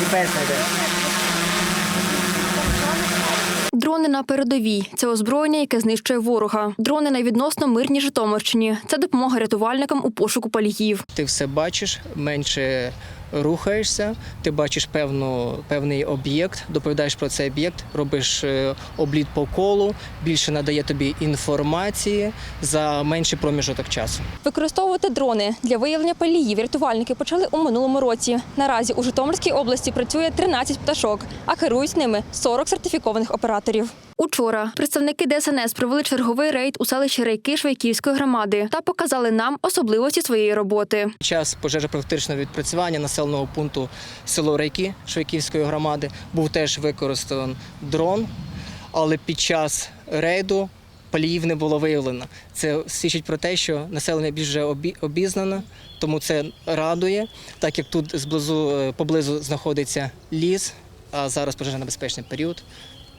GPS знайде. Дрони на передовій це озброєння, яке знищує ворога. Дрони на відносно мирній Житомирщині. Це допомога рятувальникам у пошуку паліїв. Ти все бачиш менше рухаєшся, ти бачиш певну, певний об'єкт, доповідаєш про цей об'єкт, робиш е, обліт по колу, більше надає тобі інформації за менший проміжок часу. Використовувати дрони для виявлення паліїв рятувальники почали у минулому році. Наразі у Житомирській області працює 13 пташок, а керують ними 40 сертифікованих операторів. Учора представники ДСНС провели черговий рейд у селищі Рейки Швейківської громади та показали нам особливості своєї роботи. Час пожежопрофілактичного відпрацювання населеного пункту село Рейки Швейківської громади був теж використаний дрон, але під час рейду паліїв не було виявлено. Це свідчить про те, що населення більш вже обізнано, тому це радує, так як тут зблизу, е, поблизу знаходиться ліс, а зараз пожежонебезпечний період,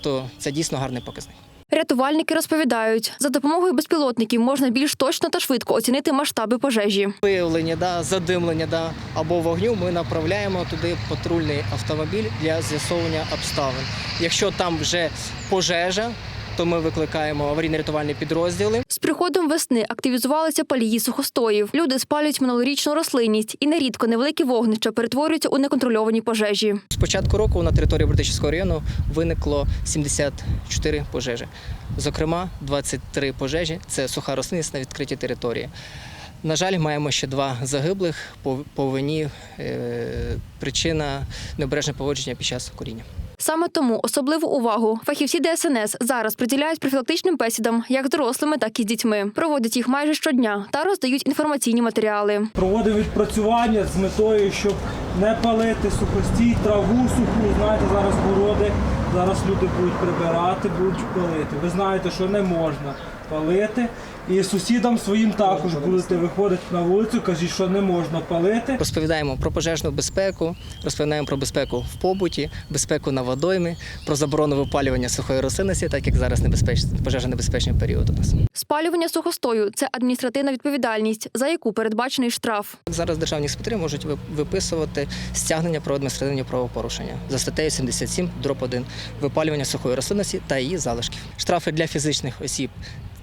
то це дійсно гарний показник. Рятувальники розповідають, за допомогою безпілотників можна більш точно та швидко оцінити масштаби пожежі. Виявлення, да, задимлення да, або вогню ми направляємо туди патрульний автомобіль для з'ясовування обставин. Якщо там вже пожежа, то ми викликаємо аварійно-рятувальні підрозділи. З приходом весни активізувалися палії сухостоїв. Люди спалюють минулорічну рослинність і нерідко невеликі вогнища перетворюються у неконтрольовані пожежі. З початку року на території Бердичівського району виникло 74 пожежі. Зокрема, 23 пожежі це суха рослинність на відкритій території. На жаль, маємо ще два загиблих по, вині е, причина необережне поводження під час куріння. Саме тому особливу увагу фахівці ДСНС зараз приділяють профілактичним бесідам як з дорослими, так і з дітьми. Проводять їх майже щодня та роздають інформаційні матеріали. Проводив відпрацювання з метою, щоб не палити сухостій, траву суху. Знаєте, зараз городи, зараз люди будуть прибирати, будуть палити. Ви знаєте, що не можна палити. І сусідам своїм також будете виходити на вулицю, кажіть, що не можна палити. Розповідаємо про пожежну безпеку, розповідаємо про безпеку в побуті, безпеку на водоймі, про заборону випалювання сухої рослинності, так як зараз небезпечний пожежонебезпечний період у нас. Спалювання сухостою це адміністративна відповідальність, за яку передбачений штраф. Зараз державні інспектори можуть ви- виписувати стягнення про адміністративні правопорушення за статтею 77 дроб 1 випалювання сухої рослинності та її залишків. Штрафи для фізичних осіб.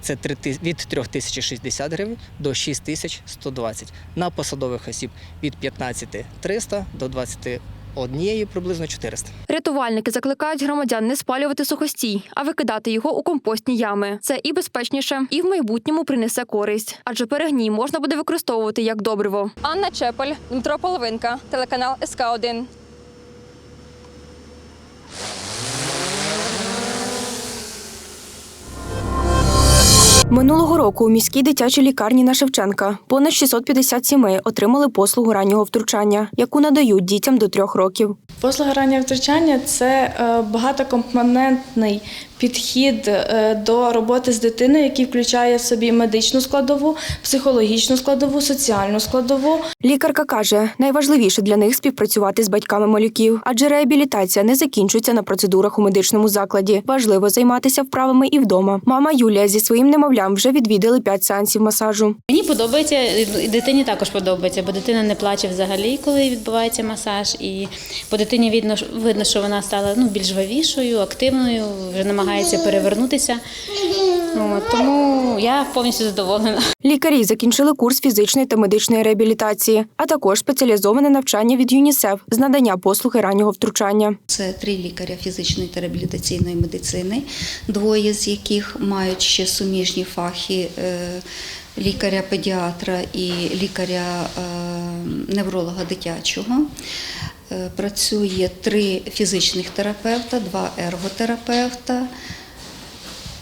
Це три ти- від 3060 гривень до 6120. На посадових осіб від 15300 до 21 приблизно 400. Рятувальники закликають громадян не спалювати сухостій, а викидати його у компостні ями. Це і безпечніше, і в майбутньому принесе користь, адже перегній можна буде використовувати як добриво. Анна Чепель, Дмитро Половинка, телеканал СК 1 Минулого року у міській дитячій лікарні на Шевченка понад 650 сімей отримали послугу раннього втручання, яку надають дітям до трьох років. Послуга раннього втручання це е, багатокомпонентний підхід е, до роботи з дитиною, який включає в собі медичну складову, психологічну складову, соціальну складову. Лікарка каже, найважливіше для них співпрацювати з батьками малюків, адже реабілітація не закінчується на процедурах у медичному закладі. Важливо займатися вправами і вдома. Мама Юлія зі своїм немовлям вже відвідали п'ять сеансів масажу. Мені подобається, і дитині також подобається, бо дитина не плаче взагалі, коли відбувається масаж. І по дитині видно, видно що вона стала ну, більш жвавішою, активною, вже намагається перевернутися. Тому я повністю задоволена. Лікарі закінчили курс фізичної та медичної реабілітації, а також спеціалізоване навчання від ЮНІСЕФ з надання послуги раннього втручання. Це три лікаря фізичної та реабілітаційної медицини, двоє з яких мають ще суміжні фахи е, лікаря-педіатра і лікаря-невролога дитячого. Е, Працює три фізичних терапевта, два ерготерапевта,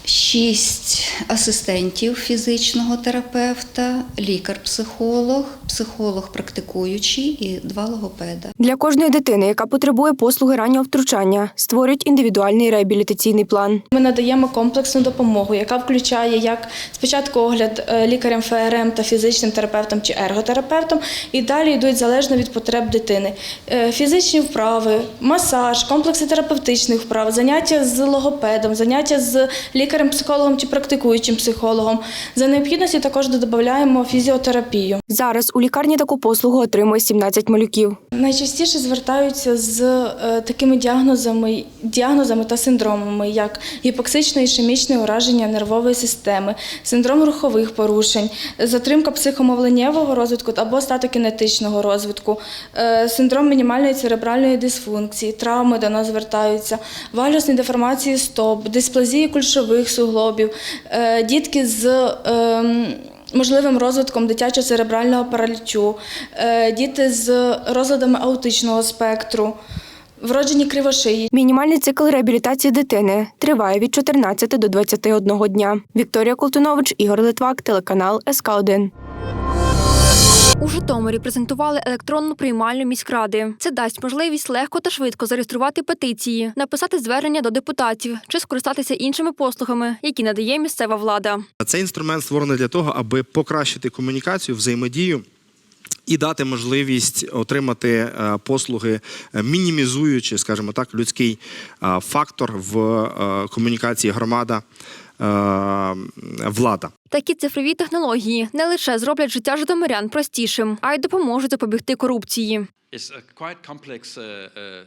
шість асистентів фізичного терапевта, лікар-психолог, психолог практикуючий і два логопеда. Для кожної дитини, яка потребує послуги раннього втручання, створюють індивідуальний реабілітаційний план. Ми надаємо комплексну допомогу, яка включає як спочатку огляд е, лікарем ФРМ та фізичним терапевтом чи ерготерапевтом, і далі йдуть залежно від потреб дитини. Е, Фізичні вправи, масаж, комплекси терапевтичних вправ, заняття з логопедом, заняття з лікарем лікарем-психологом чи практикуючим психологом. За необхідності також додаємо фізіотерапію. Зараз у лікарні таку послугу отримує 17 малюків. Найчастіше звертаються з е, такими діагнозами, діагнозами та синдромами, як гіпоксичне і ішемічне ураження нервової системи, синдром рухових порушень, затримка психомовленнєвого розвитку або статокінетичного розвитку, е, синдром мінімальної церебральної дисфункції, травми до нас звертаються, вальгосні деформації стоп, дисплазії кульшових суглобів, е, дітки з ем, можливим розвитком дитячо-церебрального паралічу, е, діти з розладами аутичного спектру, вроджені кривошиї. Мінімальний цикл реабілітації дитини триває від 14 до 21 дня. Вікторія Колтунович, Ігор Литвак, телеканал СК 1 У Житомирі презентували електронну приймальну міськради. Це дасть можливість легко та швидко зареєструвати петиції, написати звернення до депутатів чи скористатися іншими послугами, які надає місцева влада. Цей інструмент створений для того, аби покращити комунікацію, взаємодію. І дати можливість отримати е, послуги, е, мінімізуючи, скажімо так, людський е, фактор в комунікації громада влада. Такі цифрові технології не лише зроблять життя житомирян простішим, а й допоможуть запобігти корупції.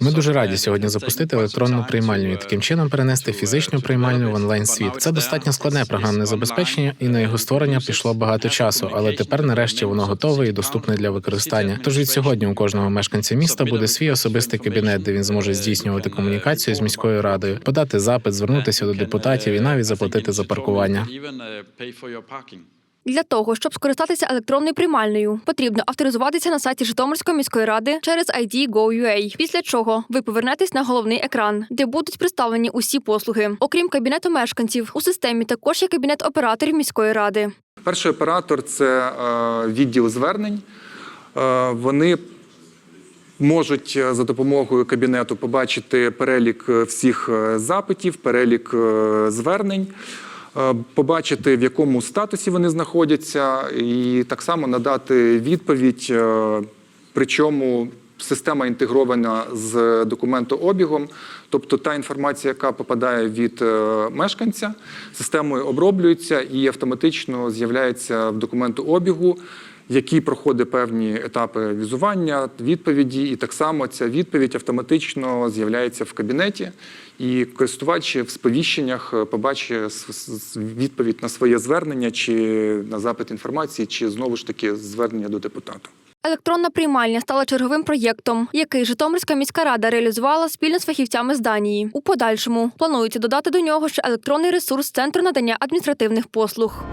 Ми дуже раді сьогодні запустити електронну приймальню і таким чином перенести фізичну приймальню в онлайн світ. Це достатньо складне програмне забезпечення, і на його створення пішло багато часу. Але тепер, нарешті, воно готове і доступне для використання. Тож від сьогодні у кожного мешканця міста буде свій особистий кабінет, де він зможе здійснювати комунікацію з міською радою, подати запит, звернутися до депутатів і навіть заплатити за паркування. Для того, щоб скористатися електронною приймальною, потрібно авторизуватися на сайті Житомирської міської ради через ID Go.ua, після чого ви повернетесь на головний екран, де будуть представлені усі послуги. Окрім кабінету мешканців, у системі також є кабінет операторів міської ради. Перший оператор це е, відділ звернень. Е, Вони можуть е, за допомогою кабінету побачити перелік всіх запитів, перелік звернень, побачити, в якому статусі вони знаходяться, і так само надати відповідь. е, Причому система інтегрована з документообігом, тобто та інформація, яка попадає від е, мешканця, системою оброблюється і автоматично з'являється в документообігу, який проходить певні етапи візування, відповіді, і так само ця відповідь автоматично з'являється в кабінеті, і користувач в сповіщеннях е, побачить відповідь на своє звернення чи на запит інформації, чи знову ж таки звернення до депутата. Електронна приймальня стала черговим проєктом, який Житомирська міська рада реалізувала спільно з фахівцями з Данії. У подальшому планується додати до нього ще електронний ресурс центру надання адміністративних послуг.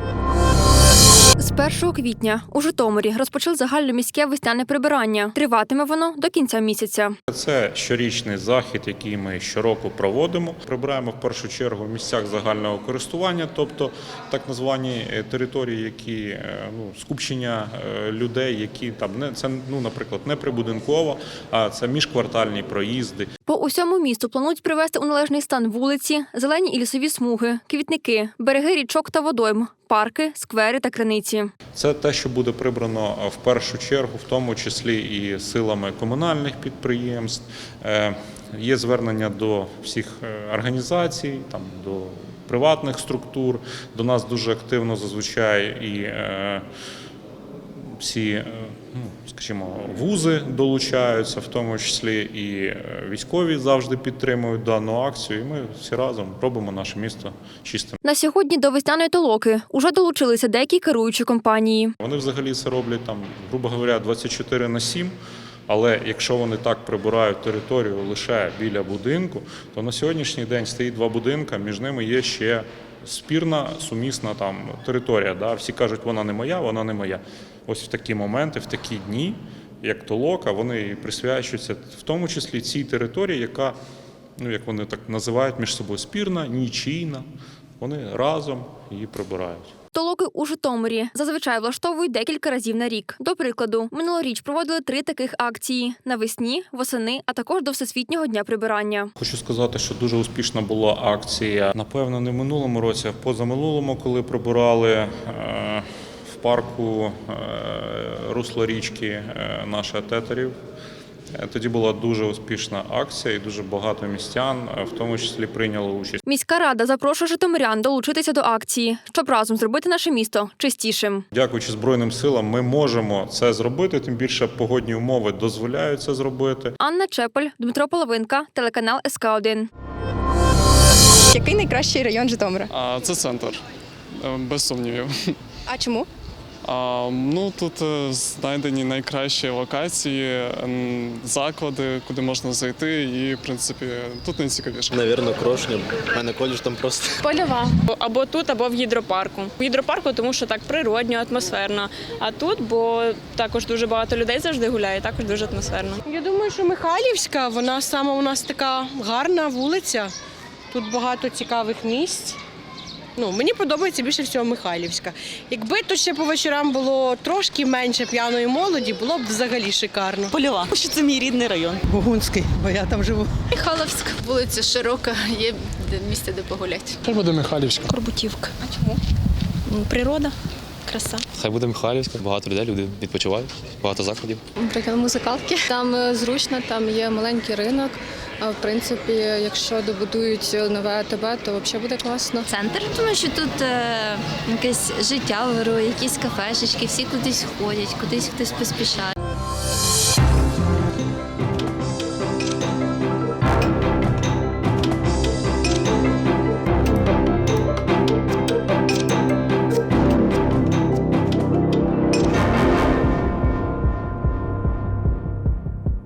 З 1 квітня у Житомирі розпочали загальноміське весняне прибирання. Триватиме воно до кінця місяця. Це щорічний захід, який ми щороку проводимо. Прибираємо в першу чергу в місцях загального користування, тобто так названі е, території, які е, ну, скупчення е, людей, які там не це ну, наприклад, не прибудинково, а це міжквартальні проїзди. Усьому місту планують привести у належний стан вулиці, зелені і лісові смуги, квітники, береги річок та водойм, парки, сквери та криниці. Це те, що буде прибрано в першу чергу, в тому числі і силами комунальних підприємств. Е, Є звернення до всіх е, організацій, там до приватних структур. До нас дуже активно зазвичай і е, всі, е, ну, скажімо, вузи долучаються, в тому числі і е, військові завжди підтримують дану акцію. І ми всі разом робимо наше місто чистим. На сьогодні до весняної толоки уже долучилися деякі керуючі компанії. Вони взагалі це роблять там, грубо говоря, 24 на 7. Але якщо вони так прибирають територію лише біля будинку, то на сьогоднішній день стоїть два будинка, між ними є ще спірна сумісна там територія. Да? Всі кажуть, вона не моя, вона не моя. Ось в такі моменти, в такі дні, як толока, вони присвячуються в тому числі цій території, яка, ну як вони так називають між собою, спірна, нічийна. Вони разом її прибирають. Толоки у Житомирі зазвичай влаштовують декілька разів на рік. До прикладу, минулоріч проводили три таких акції навесні, восени, а також до всесвітнього дня прибирання. Хочу сказати, що дуже успішна була акція. Напевно, не в минулому році, а в позаминулому, коли прибирали е, в парку е, русло річки е, наша тетерів. Е, Тоді була дуже успішна акція, і дуже багато містян, в тому числі, прийняло участь. Міська рада запрошує житомирян долучитися до акції, щоб разом зробити наше місто чистішим. Дякуючи Збройним силам, ми можемо це зробити. Тим більше погодні умови дозволяють це зробити. Анна Чепель, Дмитро Половинка, телеканал СК 1 Який найкращий район Житомира? А це центр, без сумнівів. А чому? А, ну тут е, знайдені найкращі локації, заклади, куди можна зайти, і в принципі тут найцікавіше. Навірно, крошня. У мене коледж там просто. Польова. Або тут, або в гідропарку. В гідропарку, тому що так природньо, атмосферно. А тут, бо також дуже багато людей завжди гуляє, також дуже атмосферно. Я думаю, що Михайлівська, вона саме у нас така гарна вулиця. Тут багато цікавих місць. Ну, мені подобається більше всього Михайлівська. Якби тут ще по вечорам було трошки менше п'яної молоді, було б взагалі шикарно. Польова. Що це мій рідний район. Гугунський, бо я там живу. Михайловська, вулиця широка, є місце, де погуляти. Треба до Михайлівська. Корбутівка. А чому? Природа, краса. Хай буде Михайлівська, багато людей, люди відпочивають, багато закладів. Наприклад, музикалки. Там е, зручно, там є маленький ринок. А в принципі, якщо добудують нове АТБ, то взагалі буде класно. Центр, тому що тут е, якесь життя вирує, якісь кафешечки, всі кудись ходять, кудись хтось поспішає.